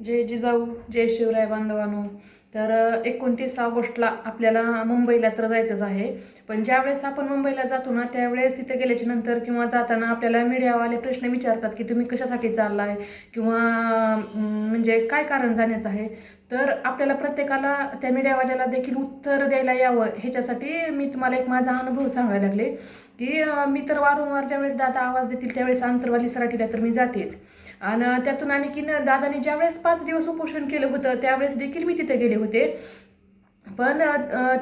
जय जिजाऊ जय शिवराय बांधवानो. तर एकोणतीस ऑगस्टला आपल्याला मुंबईला तर जायचंच आहे. पण ज्यावेळेस आपण मुंबईला जातो ना त्यावेळेस तिथे गेल्याच्यानंतर किंवा जाताना आपल्याला मीडियावाले प्रश्न विचारतात की तुम्ही कशासाठी चाललाय? किंवा म्हणजे काय कारण जाण्याचं आहे? तर आपल्याला प्रत्येकाला त्या मीडियावाल्याला देखील उत्तर द्यायला यावं. ह्याच्यासाठी मी तुम्हाला एक माझा अनुभव सांगायला लागले की मी तर वारंवार ज्यावेळेस दादा आवाज देतील त्यावेळेस अंतरवाली सराठीला तर मी जातेच. आणि त्यातून आणखीन दादाने ज्यावेळेस पाच दिवस उपोषण केलं होतं त्यावेळेस देखील मी तिथे गेले होते. पण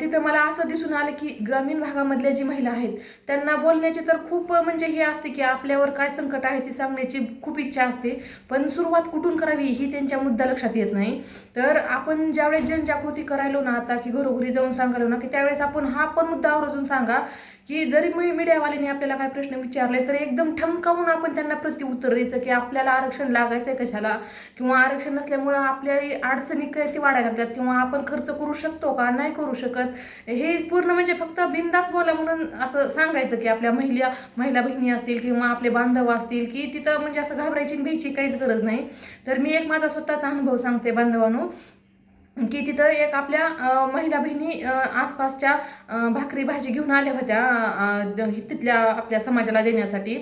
तिथं मला असं दिसून आलं की ग्रामीण भागामधल्या जी महिला आहेत त्यांना बोलण्याची तर खूप म्हणजे हे असते की आपल्यावर काय संकट आहे ती सांगण्याची खूप इच्छा असते पण सुरुवात कुठून करावी ही त्यांच्या मुद्दा लक्षात येत नाही. तर आपण ज्यावेळेस जनजागृती करायलो ना आता की घरोघरी जाऊन सांगायलो ना की त्यावेळेस आपण हा पण मुद्दा आवर्जून सांगा की जरी मी मीडियावाल्यांनी आपल्याला काय प्रश्न विचारले तर एकदम ठमकावून आपण त्यांना प्रत्युत्तर द्यायचं की आपल्याला आरक्षण लागायचं आहे कशाला? किंवा आरक्षण नसल्यामुळं आपल्या अडचणी काय ती वाढायला लागल्यात? किंवा आपण खर्च करू शकतो का? नाही करू शकत. हे पूर्ण म्हणजे फक्त बिंदास बोला म्हणून असं सांगायचं की आपल्या महिला महिला बहिणी असतील किंवा आपले बांधव असतील की तिथं म्हणजे असं घाबरायची भ्यायची काहीच गरज नाही. तर मी एक माझा स्वतःचा अनुभव सांगते बांधवानो. की तिथं एक आपल्या महिला बहिणी आसपासच्या भाकरी भाजी घेऊन आल्या होत्या तिथल्या आपल्या समाजाला देण्यासाठी.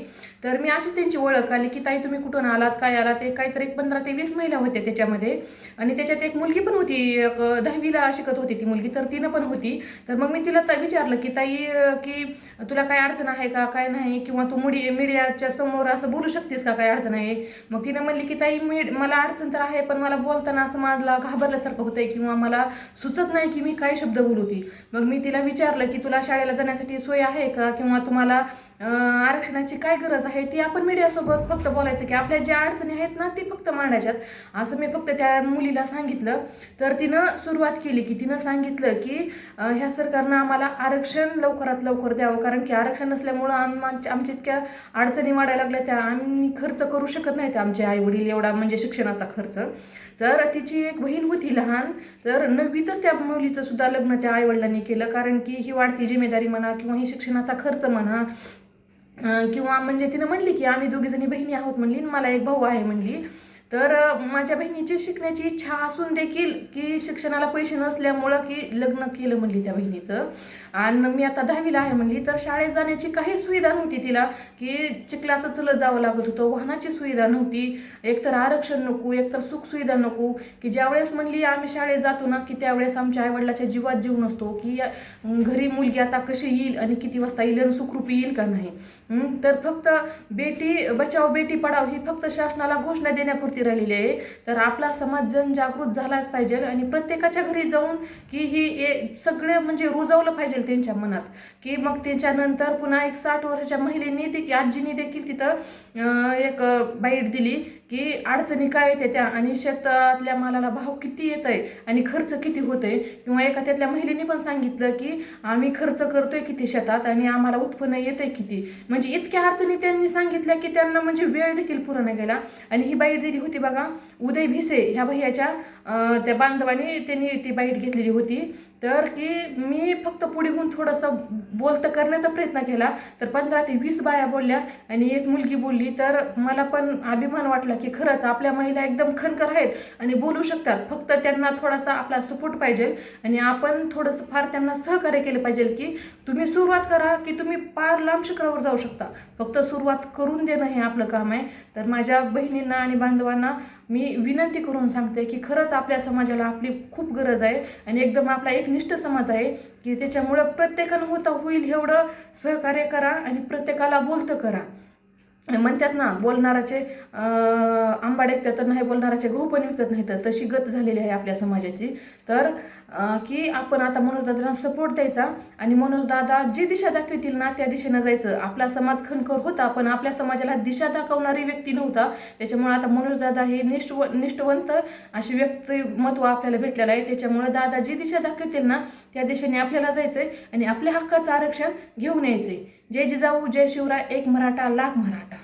तर मी अशीच त्यांची ओळख आली की ताई तुम्ही कुठून आलात? काय आलात? ते काहीतरी एक पंधरा ते वीस महिला होत्या त्याच्यामध्ये. आणि त्याच्यात एक मुलगी पण होती एक दहावीला शिकत होती ती मुलगी तर तिनं पण होती. तर मग मी तिला विचारलं की ताई की तुला काय अडचण आहे का? काय नाही? किंवा तू मुडी मीडियाच्या समोर असं बोलू शकतेस का? काय अडचण आहे? मग तिनं म्हणली की ताई मी मला अडचण तर आहे पण मला बोलताना असं माझला घाबरल्यासारखं होतं होतंय किंवा मला सुचत नाही की मी काय शब्द बोलू ती. मग मी तिला विचारलं की तुला शाळेला जाण्यासाठी सोय आहे का किंवा तुम्हाला आरक्षणाची काय गरज आहे? ती आपण मीडियासोबत फक्त बोलायचं की आपल्या ज्या अडचणी आहेत ना ती फक्त मांडायच्यात. असं मी फक्त त्या मुलीला सांगितलं. तर तिनं सुरुवात केली की तिनं सांगितलं की ह्या सरकारनं आम्हाला आरक्षण लवकरात लवकर द्यावं. कारण की आरक्षण नसल्यामुळं आम आमच्या इतक्या अडचणी वाढायला लागल्या त्या आम्ही खर्च करू शकत नाहीत आमचे आई वडील एवढा म्हणजे शिक्षणाचा खर्च. तर तिची एक बहीण होती लहान. तर नववीतच त्या मुलीचं सुद्धा लग्न त्या आईवडिलांनी केलं. कारण की ही वाढती जिम्मेदारी म्हणा किंवा ही शिक्षणाचा खर्च म्हणा किंवा म्हणजे तिनं म्हणली की आम्ही दोघीजणी बहिणी आहोत म्हणली आणि मला एक भाऊ आहे म्हणली. तर माझ्या बहिणीची शिकण्याची इच्छा असून देखील की शिक्षणाला पैसे नसल्यामुळं की लग्न केलं म्हणली त्या बहिणीचं. आणि मी आता दहावीला आहे म्हणली तर शाळेत जाण्याची काही सुविधा नव्हती तिला की चिखलाचं चलत जावं लागत होतं वाहनाची सुविधा नव्हती. एकतर आरक्षण नको एकतर सुखसुविधा नको की ज्यावेळेस म्हणली आम्ही शाळेत जातो ना की त्यावेळेस आमच्या आईवडिलाच्या जीवात जीव नसतो की घरी मुलगी आता कशी येईल आणि किती वाजता येईल आणि सुखरूपी येईल का नाही? तर फक्त बेटी बचाव बेटी पढाव ही फक्त शासनाला घोषणा देण्यापुरती राहिलेली आहे. तर आपला समाज जनजागृत झालाच पाहिजे आणि प्रत्येकाच्या घरी जाऊन की ही ए- सगळे म्हणजे रुजवलं पाहिजे त्यांच्या मनात. की मग त्याच्यानंतर पुन्हा एक साठ वर्षाच्या महिलेने ते आजीने देखील तिथं एक बाईट दिली की अडचणी काय येते त्या आणि शेतातल्या मालाला भाव किती येत आहे आणि खर्च किती होतोय? किंवा एका त्यातल्या महिलेने पण सांगितलं की आम्ही खर्च करतोय किती शेतात आणि आम्हाला उत्पन्न येतंय किती. म्हणजे इतक्या अडचणी त्यांनी सांगितल्या की त्यांना म्हणजे वेळ देखील पूर्ण गेला. आणि ही बाईट दिली होती बघा उदय भिसे ह्या भैयाच्या त्या बांधवाने त्यांनी ती बाईट घेतलेली होती. तर की मी फक्त पुढे होऊन थोडंसं बोलतं करण्याचा प्रयत्न केला तर पंधरा ते वीस बाया बोलल्या आणि एक मुलगी बोलली तर मला पण अभिमान वाटला की खरंच आपल्या महिला एकदम खणकर आहेत आणि बोलू शकतात. फक्त त्यांना थोडासा आपला सपोर्ट पाहिजे आणि आपण थोडंसं फार त्यांना सहकार्य केलं पाहिजे की तुम्ही सुरुवात करा की तुम्ही पार लांब शिखरावर जाऊ शकता. फक्त सुरुवात करून देणं हे आपलं काम आहे. तर माझ्या बहिणींना आणि बांधवांना मी विनंती करून सांगते की खरंच आपल्या समाजाला आपली खूप गरज आहे आणि एकदम आपला एकनिष्ठ समाज आहे की त्याच्यामुळं प्रत्येकानं होता होईल एवढं सहकार्य करा आणि प्रत्येकाला बोलतं करा. म्हणतात ना बोलणाराचे आंबाड आंबा डेकतात तर नाही बोलणाराचे गहू पण विकत नाही तर तशी गत झालेली आहे आपल्या समाजाची. तर की आपण आता मनोजदादांना सपोर्ट द्यायचा आणि मनोजदादा जी दिशा दाखवतील ना त्या दिशेनं जायचं. आपला समाज खनखर होता पण आपल्या समाजाला दिशा दाखवणारी व्यक्ती नव्हता. त्याच्यामुळे आता मनोजदादा हे निष्ठव निष्ठवंत अशी व्यक्तिमत्व आपल्याला भेटलेलं आहे. त्याच्यामुळे दादा जी दिशा दाखवतील ना त्या दिशेने आपल्याला जायचं आहे आणि आपल्या हक्काचं आरक्षण घेऊन यायचं आहे जय जिजाऊ जय शिवराय एक मराठा लाख मराठा.